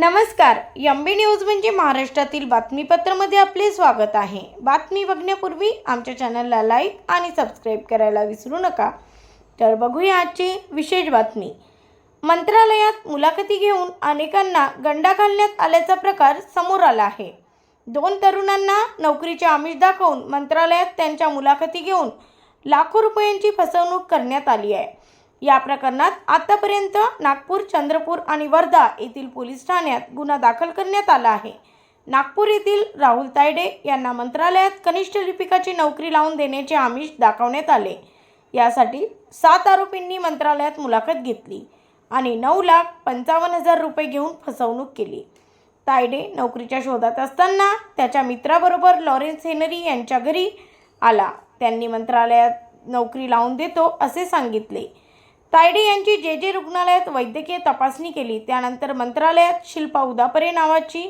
नमस्कार यम्बी न्यूज म्हणजे महाराष्ट्रातील बातमीपत्रामध्ये आपले स्वागत आहे. बातमी बघण्यापूर्वी आमच्या चॅनलला लाईक आणि सबस्क्राईब करायला विसरू नका. तर बघूया आजची विशेष बातमी. मंत्रालयात मुलाखती घेऊन अनेकांना गंडा घालण्यात आल्याचा प्रकार समोर आला आहे. दोन तरुणांना नोकरीचे आमिष दाखवून मंत्रालयात त्यांच्या मुलाखती घेऊन लाखो रुपयांची फसवणूक करण्यात आली आहे. या प्रकरणात आतापर्यंत नागपूर चंद्रपूर आणि वर्धा येथील पोलीस ठाण्यात गुन्हा दाखल करण्यात आला आहे. नागपूर येथील राहुल तायडे यांना मंत्रालयात कनिष्ठ लिपिकाची नोकरी लावून देण्याचे आमिष दाखवण्यात आले. यासाठी सात आरोपींनी मंत्रालयात मुलाखत घेतली आणि नऊ लाख पंचावन्न हजार रुपये घेऊन फसवणूक केली. तायडे नोकरीच्या शोधात असताना त्याच्या मित्राबरोबर लॉरेन्स हेनरी यांच्या घरी आला. त्यांनी मंत्रालयात नोकरी लावून देतो असे सांगितले. तायडे यांची जे जे रुग्णालयात वैद्यकीय तपासणी केली त्यानंतर मंत्रालयात शिल्पा उदापरे नावाची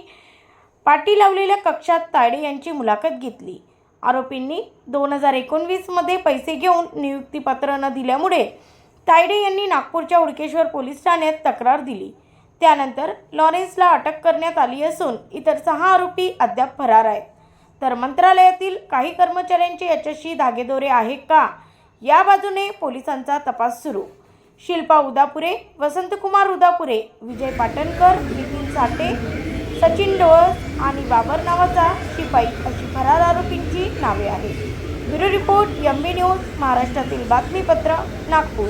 पाटी लावलेल्या कक्षात तायडे यांची मुलाखत घेतली. आरोपींनी दोन हजार एकोणवीसमध्ये पैसे घेऊन नियुक्तीपत्र न दिल्यामुळे तायडे यांनी नागपूरच्या हुडकेश्वर पोलीस ठाण्यात तक्रार दिली. त्यानंतर लॉरेन्सला अटक करण्यात आली असून इतर सहा आरोपी अद्याप फरार आहेत. तर मंत्रालयातील काही कर्मचाऱ्यांचे याच्याशी धागेदोरे आहे का? या बाजूने पोलिसांचा तपास सुरू. शिल्पा उदापुरे वसंतकुमार उदापुरे विजय पाटणकर नितीन साठे सचिन डोळस आणि बाबर नावाचा शिपाई अशी फरार आरोपींची नावे आहेत. Bureau report M B news महाराष्ट्रातील बातमीपत्र नागपूर.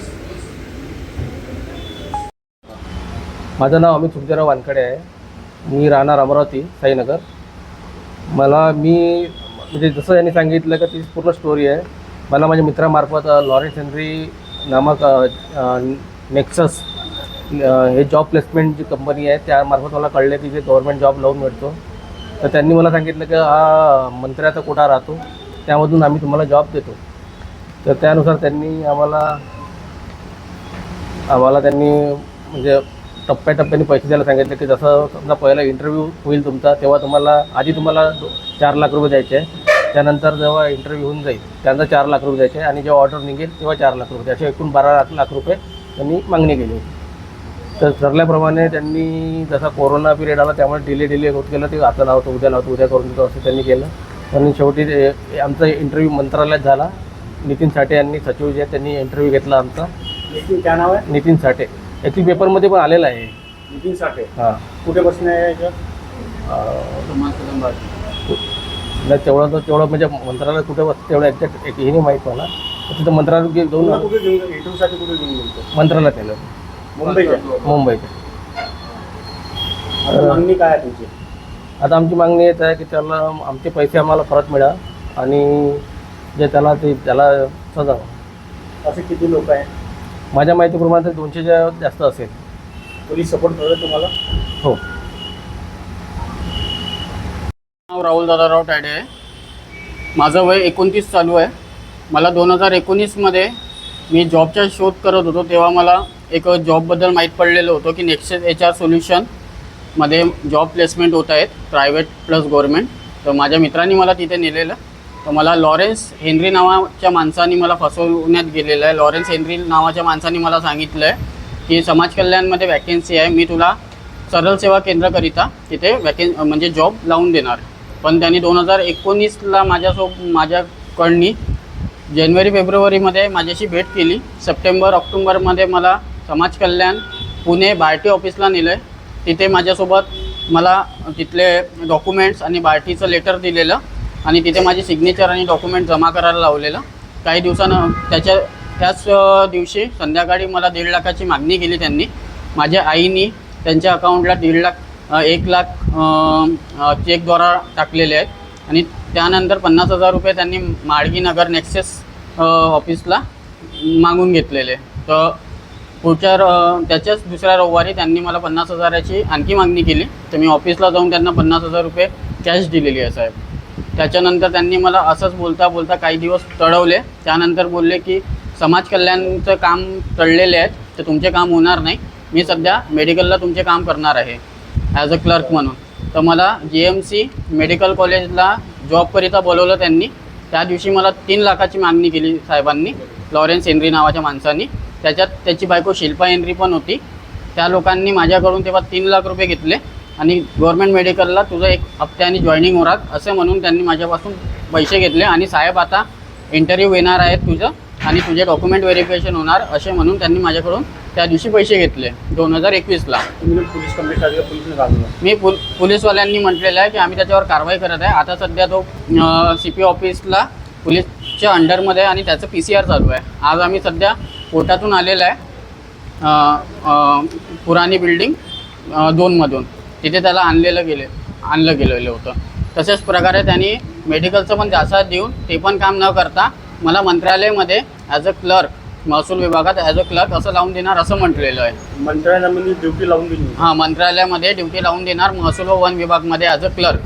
माझं नाव अमित सुखजराव वानकडे आहे. मी राहणार अमरावती साईनगर. मला मी म्हणजे जसं यांनी सांगितलं का ती पूर्ण स्टोरी आहे. मला माझ्या मित्रामार्फत लॉरेन्स हेनरी नामक नेक्सस हे जॉब प्लेसमेंट जी कंपनी आहे त्यामार्फत मला कळले की जे गव्हर्मेंट जॉब लावून मिळतो. तर त्यांनी मला सांगितलं की हा मंत्र्याचा कोटा राहतो त्यामधून आम्ही तुम्हाला जॉब देतो. तर त्यानुसार त्यांनी आम्हाला आम्हाला त्यांनी म्हणजे टप्प्याटप्प्याने पैसे द्यायला सांगितले की जसं समजा पहिला इंटरव्ह्यू होईल तुमचा तेव्हा तुम्हाला आधी तुम्हाला चार लाख रुपये द्यायचे आहे. त्यानंतर जेव्हा इंटरव्ह्यू होऊन जाईल त्यानंतर चार लाख रुपये द्यायचे आहे आणि जेव्हा ऑर्डर निघेल तेव्हा चार लाख रुपये असे एकूण बारा लाख लाख रुपये त्यांनी मागणी केली होती. तर ठरल्याप्रमाणे त्यांनी जसा कोरोना पिरियड आला त्यामुळे डिले डिले होत गेलं. ते आता लावतो उद्या लावतो उद्या करून देतो असं त्यांनी केलं. आणि शेवटी ते- आमचा इंटरव्ह्यू मंत्रालयात झाला. नितीन साठे यांनी सचिव जे आहेत त्यांनी इंटरव्ह्यू घेतला आमचा. नितीन काय नाव आहे? नितीन साठे. ॲक्च्युली पेपरमध्ये पण आलेलं आहे. नितीन साठे. हां. कुठे बसणे आहे नाही तेवढं तर तेवढं म्हणजे मंत्रालय कुठे तेवढं एक्झॅक्ट एक हे नाही माहीत मला. तिथं तुला जाऊन मंत्रालयात नेलं मुंबईच्या. मुंबईत आता मागणी काय आहे तुमची? आता आमची मागणी येत आहे की त्याला आमचे पैसे आम्हाला परत मिळा आणि जे त्याला ते त्याला सजा. असे किती लोक आहे माझ्या माहितीप्रमाणे दोनशेच्या जास्त असेल. पोलीस सपोर्ट करत तुम्हाला? हो. नाव राहुल दादाराव टाडे आहे. माझं वय एकोणतीस चालू आहे. मला दोन हजार एकोणीसमध्ये मी जॉबचा शोध करत होतो तेव्हा मला एक जॉबबद्दल माहीत पडलेलं होतं की नेक्सेस एच आर सोल्युशनमध्ये जॉब प्लेसमेंट होत आहेत प्रायव्हेट प्लस गव्हर्मेंट तर माझ्या मित्रांनी मला तिथे नेलेलं. तर मला लॉरेन्स हेनरी नावाच्या माणसाने मला फसवण्यात गेलेलं आहे. लॉरेन्स हेनरी नावाच्या माणसाने मला सांगितलं आहे की समाज कल्याणमध्ये वॅकेन्सी आहे. मी तुला सरळ सेवा केंद्राकरिता तिथे वॅकेन म्हणजे जॉब लावून देणार पण त्यांनी दोन हजार एकोणीसला माझ्यासोब माझ्याकडनी जानेवारी फेब्रुवारीमध्ये माझ्याशी भेट केली. सप्टेंबर ऑक्टोंबरमध्ये मला समाज कल्याण पुणे बार्टी ऑफिसला नेलं आहे तिथे माझ्यासोबत मला तिथले डॉक्युमेंट्स आणि बार्टीचं लेटर दिलेलं आणि तिथे माझी सिग्नेचर आणि डॉक्युमेंट जमा करायला लावलेलं. काही दिवसानं त्याच्या त्याच दिवशी संध्याकाळी मला दीड लाखाची मागणी केली त्यांनी. माझ्या आईनी त्यांच्या अकाउंटला दीड लाख एक लाख चेकद्वारा टाकलेले आहेत. आणि त्यानंतर पन्नास हजार रुपये त्यांनी माळगी नगर नेक्सेस ऑफिसला मागून घेतलेले. तर पुढच्या र- त्याच्याच दुसऱ्या रविवारी त्यांनी मला पन्नास हजाराची आणखी मागणी केली. तर मी ऑफिसला जाऊन त्यांना पन्नास हजार रुपये कॅश दिलेली आहे साहेब. त्याच्यानंतर त्यांनी मला असंच बोलता बोलता काही दिवस तळवले त्यानंतर बोलले की समाज कल्याणचं काम तळलेले आहेत तर तुमचे काम होणार नाही. मी सध्या मेडिकलला तुमचे काम करणार आहे. ॲज अ क्लर्क म्हणून. तर मला जी एम सी मेडिकल कॉलेजला जॉबकरिता बोलवलं त्यांनी. त्या दिवशी मला तीन लाखाची मागणी केली साहेबांनी लॉरेन्स हेनरी नावाच्या माणसांनी. त्याच्यात त्याची बायको शिल्पा हेनरी पण होती. त्या लोकांनी माझ्याकडून तेव्हा तीन लाख रुपये घेतले आणि गव्हर्मेंट मेडिकलला तुझं एक हप्त्याने जॉईनिंग होणार असं म्हणून त्यांनी माझ्यापासून पैसे घेतले. आणि साहेब आता इंटरव्ह्यू येणार आहेत तुझं आणि तुझे डॉक्युमेंट व्हेरिफिकेशन होणार असे म्हणून त्यांनी माझ्याकडून त्या दिवशी पैसे घेतले. दोन हजार एकवीसला तुम्ही पोलीस कंप्लेंट टाकली पोलिसने घालून मी पुल पोलीसवाल्यांनी म्हटलेलं आहे की आम्ही त्याच्यावर कारवाई करत आहे. आता सध्या तो सी पी ऑफिसला पोलीसच्या अंडरमध्ये आहे आणि त्याचं पी सी आर चालू आहे. आज आम्ही सध्या कोर्टातून आलेलं आहे. पुराणी बिल्डिंग दोनमधून तिथे त्याला आणलेलं गेले आणलं गेलेलं होतं. तशाच प्रकारे त्यांनी मेडिकलचं पण जासा देऊन ते पण काम न करता मला मंत्रालयामध्ये ॲज अ क्लर्क महसूल विभागात ॲज अ क्लर्क असं लावून देणार असं म्हटलेलं आहे. मंत्रालयामध्ये ड्युटी लावून दिली हां मंत्रालयामध्ये ड्युटी लावून देणार महसूल व वन विभागमध्ये ॲज अ क्लर्क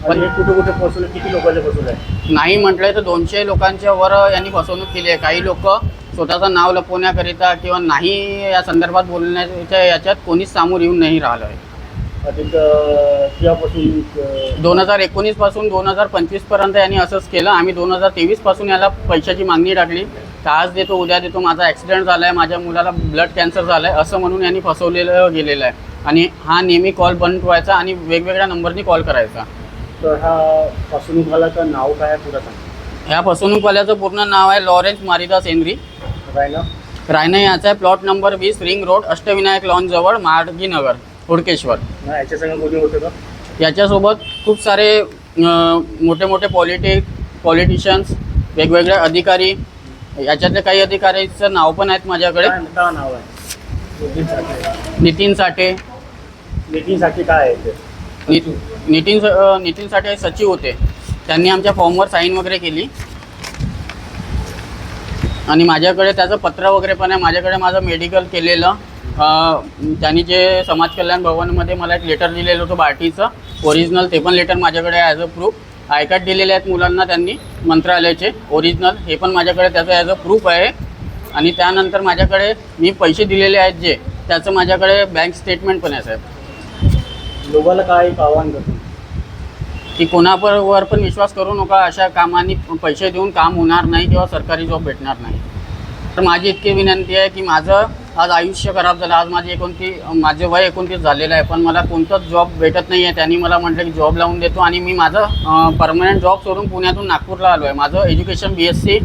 आणि हे कुठे कुठे फसवले? किती लोकांचे फसवले? आहे नाही म्हटलंय तर दोनशे लोकांच्या वर यांनी फसवणूक केली आहे. काही लोक स्वतःचं नाव लपवण्याकरिता किंवा नाही या संदर्भात बोलण्याच्या याच्यात कोणीच सामोर येऊन नाही राहिलं आहे अधिक अं, दोन हजार एकोणीसपासून दोन हजार पंचवीसपर्यंत यांनी असंच केलं. आम्ही दोन हजार तेवीसपासून याला पैशाची मागणी टाकली. तर आज देतो उद्या देतो माझा ॲक्सिडेंट झाला आहे माझ्या मुलाला ब्लड कॅन्सर झालं आहे असं म्हणून यांनी फसवलेलं गेलेलं आहे. आणि हा नेहमी कॉल बंद ठेवायचा आणि वेगवेगळ्या नंबरनी कॉल करायचा. तर हा फसवणूक झाला तर नाव काय आहे पुरा सांग. ह्या फसवणूकवाल्याचं पूर्ण नाव आहे लॉरेन्स मारिदास एनरी काय ना रायना याचा आहे प्लॉट नंबर वीस रिंग रोड अष्टविनायक लॉन जवळ महाडगी नगर हुडकेश्वर. मग याच्या संग कोणी होतं का? याच्यासोबत खूप सारे अं, मोठे मोठे पॉलिटिक पॉलिटिशियन्स वेगवेगळे अधिकारी याच्यातले काही अधिकाऱ्यांचं नाव पण आहेत माझ्याकडे. काय नाव आहे? नितीन साठे. नितीन साठे. नितीन साठे काय आहे नि- नितीन नितीन साठे सचिव होते. त्यांनी आमच्या फॉर्मवर साईन वगैरे केली. आणि माझ्याकडे त्याचं पत्र वगैरे पण आहे. माझ्याकडे माझं मेडिकल केलेलं. त्यांनी जे समाज कल्याण भवनमध्ये मला एक लेटर दिलेलं होतं बार्टीचं. ओरिजिनल ते पण लेटर माझ्याकडे as a proof I card दिलेले आहेत मुलांना त्यांनी मंत्रालयाचे ओरिजिनल हे पण माझ्याकडे त्याचं ॲज अ प्रूफ आहे. आणि त्यानंतर माझ्याकडे मी पैसे दिलेले आहेत जे त्याचं माझ्याकडे बँक स्टेटमेंट पण आहे साहेब. लोकांना काय एक आव्हान करतो? की कोणावर पण विश्वास करू नका अशा कामांनी पैसे देऊन काम होणार नाही किंवा सरकारी जॉब भेटणार नाही. तर माझी इतकी विनंती आहे की माझं आज आयुष्य खराब झालं. आज माझी एकोणती माझे वय एकोणतीस झालेलं आहे. पण मला कोणताच जॉब भेटत नाही आहे त्यांनी मला म्हटलं की जॉब लावून देतो. आणि मी माझं परमनंट जॉब सोडून पुण्यातून नागपूरला आलो आहे माझं education B S C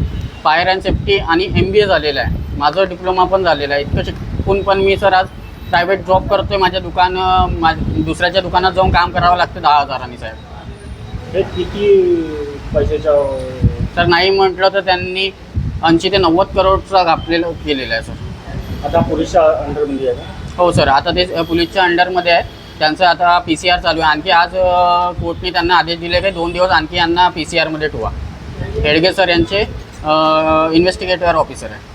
fire and safety आणि एम बी ए झालेलं आहे. माझं डिप्लोमा पण झालेलं आहे. इतकं शिकून पण मी सर आज प्रायव्हेट जॉब करतोय. माझ्या दुकान मा दुसऱ्याच्या दुकानात जाऊन काम करावं लागतं दहा हजारांनी साहेब. हे किती पैशाच्या तर नाही म्हटलं तर त्यांनी ऐंशी ते नव्वद करोडचा घापलेलं केलेलं आहे सर आता पोलीसच्या अंडरमध्ये आहे का? हो सर. आता ते पोलीसच्या अंडरमध्ये आहे. त्यांचं आता पी सी आर चालू आहे. आणखी आज अ, कोर्टने त्यांना आदेश दिले की दोन दिवस आणखी यांना पी सी आरमध्ये ठेवा. हेडगे सर यांचे इन्व्हेस्टिगेटर ऑफिसर आहे.